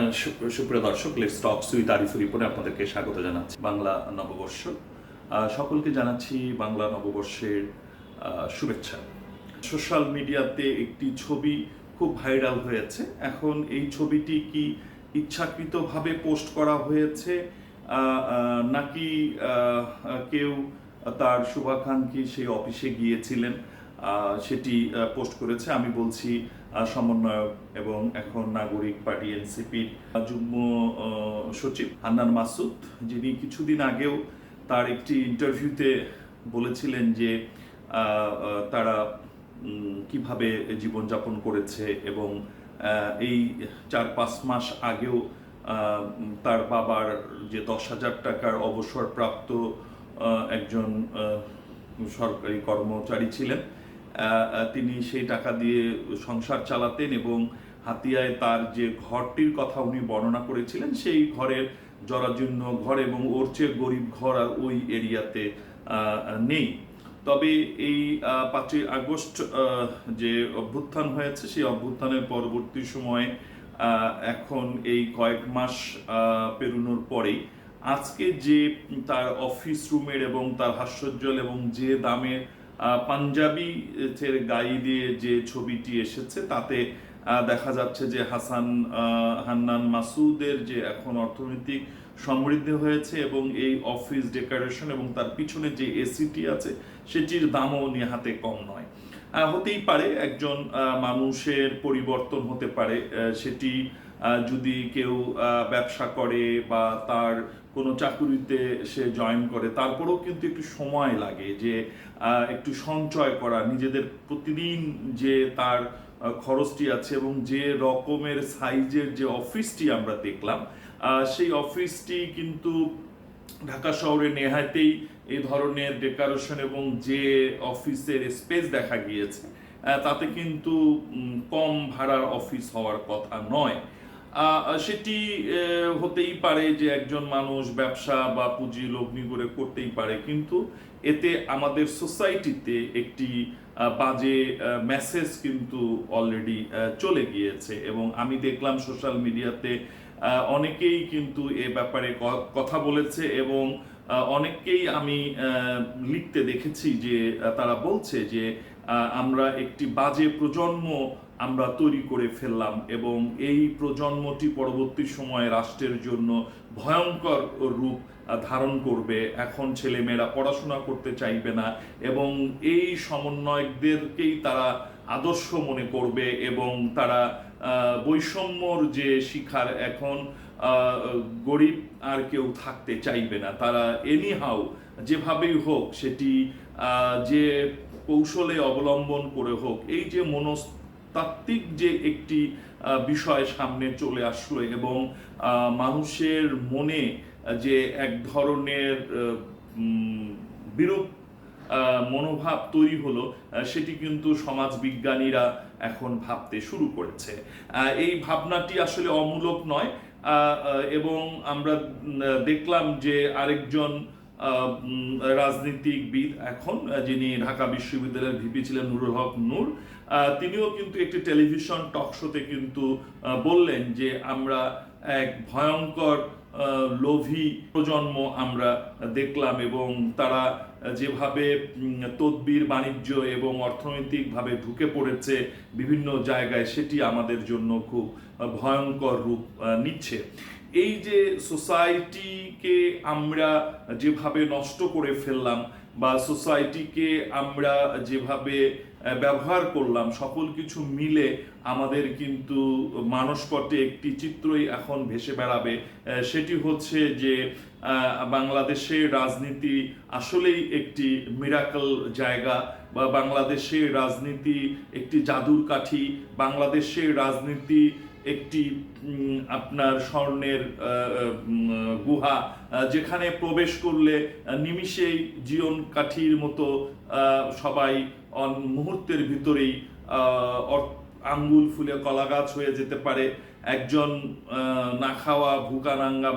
সুপ্রিয় দর্শক let's talk সুইথ Ariful রিপোর্টে আপনাদেরকে স্বাগত জানাচ্ছি। বাংলা নববর্ষ। সকলকে জানাচ্ছি বাংলা নববর্ষের শুভেচ্ছা। সোশ্যাল মিডিয়াতে একটি ছবি খুব ভাইরাল হয়েছে। এখন এই ছবিটি কি ইচ্ছাকৃতভাবে পোস্ট করা হয়েছে? নাকি কেউ তার শুভাকাঙ্ক্ষী সেই অফিসে গিয়েছিলেন সেটি পোস্ট করেছে। আমি বলছি সমন্বয়ক এবং এখন নাগরিক পার্টি এনসিপির যুগ্ম সচিব হান্নান মাসুদ, যিনি কিছুদিন আগেও তার একটি ইন্টারভিউতে বলেছিলেন যে তারা কীভাবে জীবনযাপন করেছে এবং এই চার পাঁচ মাস আগেও তার বাবার যে দশ হাজার টাকার অবসরপ্রাপ্ত একজন সরকারি কর্মচারী ছিলেন তিনি সেই টাকা দিয়ে সংসার চালাতেন এবং হাতিয়ায় তার যে ঘরটির কথা উনি বর্ণনা করেছিলেন, সেই ঘরের জরাজীর্ণ ঘর এবং ওর চেয়ে গরিব ঘর আর ওই এরিয়াতে নেই। তবে এই পাঁচই আগস্ট যে অভ্যুত্থান হয়েছে, সেই অভ্যুত্থানের পরবর্তী সময়ে এখন এই কয়েক মাস পেরোনোর পরেই আজকে যে তার অফিস রুমের এবং তার হাস্যোজ্জ্বল এবং যে দামের পাঞ্জাবি গায়ে দিয়ে যে ছবিটি এসেছে, তাতে দেখা যাচ্ছে যে হাসান হান্নান মাসুদের যে এখন অর্থনৈতিক সমৃদ্ধি হয়েছে এবং এই অফিস ডেকোরেশন এবং তার পিছনে যে এসিটি আছে, সেটির দামও নেহাতে কম নয়। হতেই পারে একজন মানুষের পরিবর্তন হতে পারে সেটি যদি কেউ ব্যবসা করে বা তার কোনো চাকুরিতে সে জয়েন করে, তারপরেও কিন্তু একটু সময় লাগে যে একটু সঞ্চয় করা, নিজেদের প্রতিদিন যে তার খরচটি আছে এবং যে রকমের সাইজের যে অফিসটি আমরা দেখলাম সেই অফিসটি কিন্তু ঢাকা শহরে নেহাতেই এই ধরনের ডেকোরেশন এবং যে অফিসের স্পেস দেখা গিয়েছে তাতে কিন্তু কম ভাড়ার অফিস হওয়ার কথা নয়। সেটি হতেই পারে যে একজন মানুষ ব্যবসা বা পুঁজি লগ্নি করে করতেই পারে, কিন্তু এতে আমাদের সোসাইটিতে একটি বাজে মেসেজ কিন্তু অলরেডি চলে গিয়েছে। এবং আমি দেখলাম সোশ্যাল মিডিয়াতে অনেকেই কিন্তু এ ব্যাপারে কথা বলেছে এবং অনেককেই আমি লিখতে দেখেছি যে তারা বলছে যে আমরা একটি বাজে প্রজন্ম আমরা তৈরি করে ফেললাম এবং এই প্রজন্মটি পরবর্তী সময়ে রাষ্ট্রের জন্য ভয়ঙ্কর রূপ ধারণ করবে। এখন ছেলেমেয়েরা পড়াশোনা করতে চাইবে না এবং এই সমন্বয়কদেরকেই তারা আদর্শ মনে করবে এবং তারা বৈষম্যর যে শিখার এখন গরিব আর কেউ থাকতে চাইবে না। তারা এনিহাউ যেভাবেই হোক সেটি যে কৌশলে অবলম্বন করে হোক, এই যে মনস্তাত্ত্বিক যে একটি বিষয় সামনে চলে আসলো এবং মানুষের মনে যে এক ধরনের বিরূপ মনোভাব তৈরি হলো সেটি কিন্তু সমাজ বিজ্ঞানীরা এখন ভাবতে শুরু করেছে। এই ভাবনাটি আসলে অমূলক নয় এবং আমরা দেখলাম যে আরেকজন রাজনীতিকবিদ এখন যিনি ঢাকা বিশ্ববিদ্যালয়ের ভিপি ছিলেন নুরুল হক নূর তিনিও কিন্তু একটি টেলিভিশন টক শোতে কিন্তু বললেন যে আমরা এক ভয়ঙ্কর লোভী প্রজন্ম আমরা দেখলাম এবং তারা যেভাবে তদবির, বাণিজ্য এবং অর্থনৈতিকভাবে ঢুকে পড়েছে বিভিন্ন জায়গায়, সেটি আমাদের জন্য খুব ভয়ঙ্কর রূপ নিচ্ছে। এই যে সোসাইটিকে আমরা যেভাবে নষ্ট করে ফেললাম বা সোসাইটিকে আমরা যেভাবে ব্যবহার করলাম, সকল কিছু মিলে আমাদের কিন্তু মানসপটে একটি চিত্রই এখন ভেসে বেড়াবে। সেটি হচ্ছে যে বাংলাদেশের রাজনীতি আসলেই একটি মিরাকল জায়গা বা বাংলাদেশের রাজনীতি একটি জাদুর কাঠি, বাংলাদেশের রাজনীতি একটি আপনার স্বর্ণের গুহা যেখানে প্রবেশ করলে নিমিষেই জীবন কাঠির মতো সবাই মুহূর্তের ভিতরেই আঙ্গুল ফুলে কলা গাছ হয়ে যেতে পারে। একজন না খাওয়া ভুকানাঙ্গা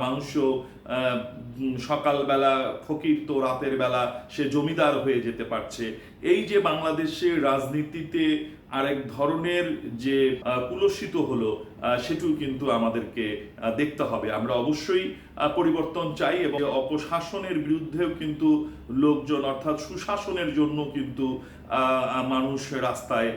আহ, সকালবেলা ফকির তো রাতের বেলা সে জমিদার হয়ে যেতে পারছে। এই যে বাংলাদেশের রাজনীতিতে আরেক ধরনের যে কুলসিত হলো সেটিও কিন্তু আমাদেরকে দেখতে হবে। আমরা অবশ্যই পরিবর্তন চাই এবং অপশাসনের বিরুদ্ধেও কিন্তু লোকজন, অর্থাৎ সুশাসনের জন্য কিন্তু মানুষ রাস্তায়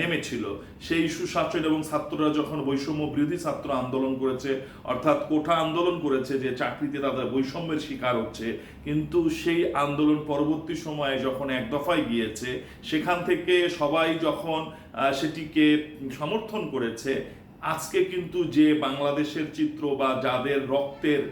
নেমেছিল। সেই সুশাসন এবং ছাত্ররা যখন বৈষম্য বিরোধী ছাত্র আন্দোলন করেছে, অর্থাৎ কোঠা আন্দোলন করেছে যে চাকরিতে তাদের বৈষম্যের শিকার হচ্ছে, কিন্তু সেই আন্দোলন পরবর্তী সময়ে যখন এক দফায় গিয়েছে, সেখান থেকে সবাই যখন সেটিকে সমর্থন করেছে আজকে কিন্তু যে বাংলাদেশের চিত্র বা যাদের রক্তের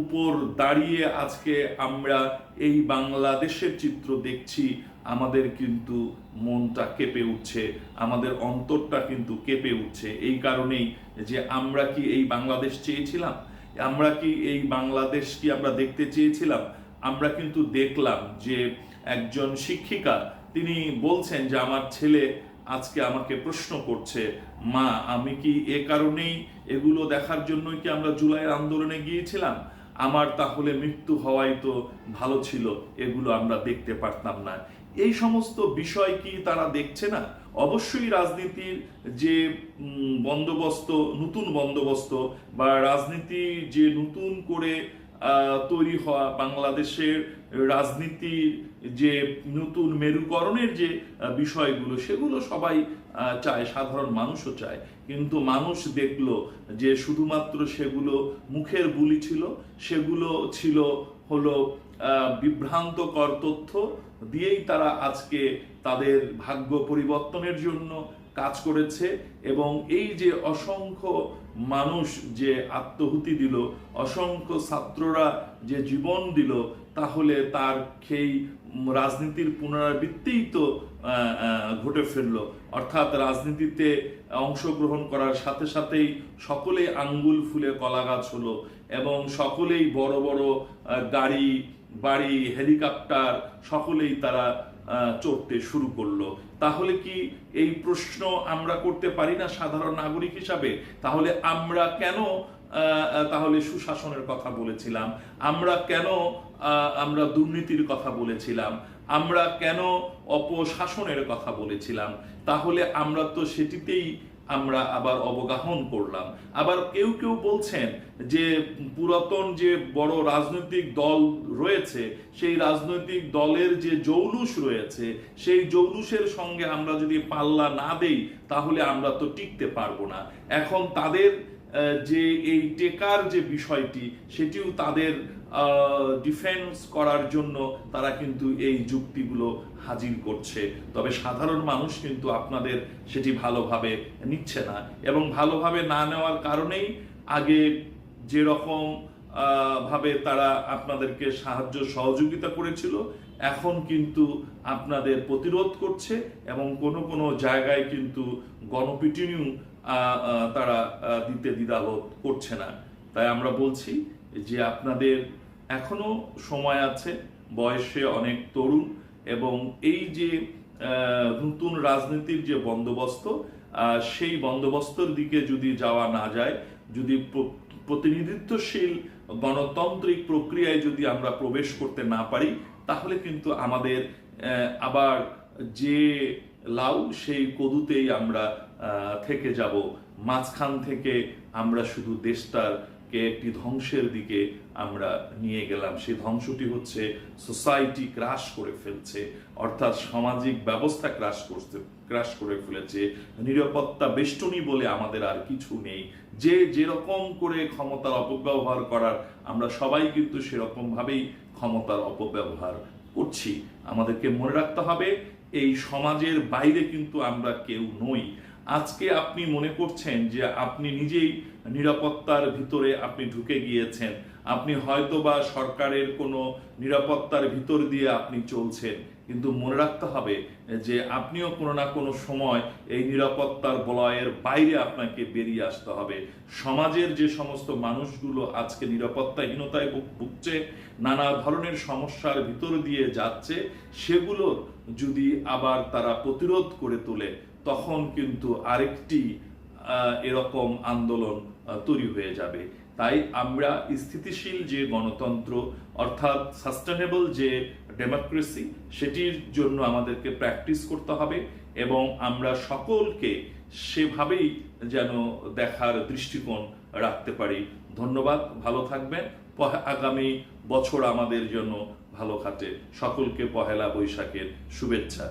উপর দাঁড়িয়ে আজকে আমরা এই বাংলাদেশের চিত্র দেখছি, আমাদের কিন্তু মনটা কেঁপে উঠছে, আমাদের অন্তরটা কিন্তু কেঁপে উঠছে। এই কারণেই যে আমরা কি এই বাংলাদেশ চেয়েছিলাম? আমরা কি এই বাংলাদেশ কি আমরা দেখতে চেয়েছিলাম? আমরা কিন্তু দেখলাম যে একজন শিক্ষিকা, তিনি বলছেন যে, আমার ছেলে আজকে আমাকে প্রশ্ন করছে, মা, আমি কি এ কারণেই এগুলো দেখার জন্যই কি আমরা জুলাইয়ের আন্দোলনে গিয়েছিলাম? আমার তাহলে মৃত্যু হওয়াই তো ভালো ছিল, এগুলো আমরা দেখতে পারতাম না। এই সমস্ত বিষয় কি তারা দেখছে না? অবশ্যই রাজনীতির যে বন্দোবস্ত, নতুন বন্দোবস্ত বা রাজনীতি যে নতুন করে তৈরি হওয়া বাংলাদেশের রাজনীতির যে নতুন মেরুকরণের যে বিষয়গুলো, সেগুলো সবাই চায়, সাধারণ মানুষও চায়। কিন্তু মানুষ দেখল যে শুধুমাত্র সেগুলো মুখের বুলি ছিল, সেগুলো ছিল হলো বিভ্রান্তকর তথ্য দিয়েই তারা আজকে তাদের ভাগ্য পরিবর্তনের জন্য কাজ করেছে এবং এই যে অসংখ্য মানুষ যে আত্মহুতি দিল, অসংখ্য ছাত্ররা যে জীবন দিল, তাহলে তার সেই রাজনীতির পুনরাবৃত্তিই তো ঘটে ফেলল অর্থাৎ রাজনীতিতে অংশগ্রহণ করার সাথে সাথেই সকলেই আঙ্গুল ফুলে কলা গাছ হলো এবং সকলেই বড় বড় গাড়ি, বাড়ি, হেলিকপ্টার সকলেই তারা চড়তে শুরু করল। তাহলে কি এই প্রশ্ন আমরা করতে পারি না সাধারণ নাগরিক হিসাবে? তাহলে আমরা কেন তাহলে সুশাসনের কথা বলেছিলাম। আমরা কেন আমরা দুর্নীতির কথা বলেছিলাম, আমরা কেন অপশাসনের কথা বলেছিলাম? তাহলে আমরা তো সেটিতেই আমরা আবার অবগাহন করলাম। আবার কেউ কেউ বলছেন যে পুরাতন যে বড় রাজনৈতিক দল রয়েছে, সেই রাজনৈতিক দলের যে জৌলুস রয়েছে, সেই জৌলুসের সঙ্গে আমরা যদি পাল্লা না দেই, তাহলে আমরা তো টিকতে পারব না। এখন তাদের যে এই টেকার যে বিষয়টি, সেটিও তাদের ডিফেন্স করার জন্য তারা কিন্তু এই যুক্তিগুলো হাজির করছে। তবে সাধারণ মানুষ কিন্তু আপনাদের সেটি ভালোভাবে নিচ্ছে না এবং ভালোভাবে না নেওয়ার কারণেই আগে যেরকম ভাবে তারা আপনাদেরকে সাহায্য সহযোগিতা করেছিল, এখন কিন্তু আপনাদের প্রতিরোধ করছে এবং কোনো কোনো জায়গায় কিন্তু গণপিটুনিও তারা দিতে দ্বিধাবোধ করছে না। তাই আমরা বলছি যে আপনাদের এখনও সময় আছে, বয়সে অনেক তরুণ এবং এই যে নতুন রাজনীতির যে বন্দোবস্ত সেই বন্দোবস্তর দিকে যদি যাওয়া না যায়, যদি প্রতিনিধিত্বশীল গণতান্ত্রিক প্রক্রিয়ায় যদি আমরা প্রবেশ করতে না পারি, তাহলে কিন্তু আমাদের আবার যে লাউ, সেই কদুতেই আমরা থেকে যাব। মাঝখান থেকে আমরা শুধু দেশটাকে একটি ধ্বংসের দিকে আমরা নিয়ে গেলাম। সেই ধ্বংসটি হচ্ছে সোসাইটি ক্রাশ করে ফেলছে, অর্থাৎ সামাজিক ব্যবস্থা ক্রাশ করতে ক্রাশ করে ফেলেছে। নিরাপত্তা বেষ্টনী বলে আমাদের আর কিছু নেই। যে যেরকম করে ক্ষমতার অপব্যবহার করার, আমরা সবাই কিন্তু সেরকম ভাবেই ক্ষমতার অপব্যবহার করছি। আমাদেরকে মনে রাখতে হবে, এই সমাজের বাইরে কিন্তু আমরা কেউ নই। আজকে আপনি মনে করছেন যে আপনি নিজেই নিরাপত্তার ভিতরে আপনি ঢুকে গিয়েছেন। আপনি হয়তো বা সরকারের কোনো নিরাপত্তার ভিতর দিয়ে আপনি চলছেন। কিন্তু মনে রাখতে হবে যে আপনিও কোনো না কোনো সময় এই নিরাপত্তার বলয়ের বাইরে আপনাকে বেরিয়ে আসতে হবে। সমাজের যে সমস্ত মানুষগুলো আজকে নিরাপত্তাহীনতায় ভুগ- ভুগছে, নানা ধরনের সমস্যার ভিতর দিয়ে যাচ্ছে, সেগুলো যদি আবার তারা প্রতিরোধ করে তোলে তখন কিন্তু আরেকটি এরকম আন্দোলন তৈরি হয়ে যাবে। তাই আমরা স্থিতিশীল যে গণতন্ত্র, অর্থাৎ সাস্টেনেবল যে ডেমোক্রেসি সেটির জন্য আমাদেরকে প্র্যাকটিস করতে হবে এবং আমরা সকলকে সেভাবেই যেন দেখার দৃষ্টিকোণ রাখতে পারি। ধন্যবাদ, ভালো থাকবেন। আগামী বছর আমাদের জন্য ভালো কাটে। সকলকে পহেলা বৈশাখের শুভেচ্ছা।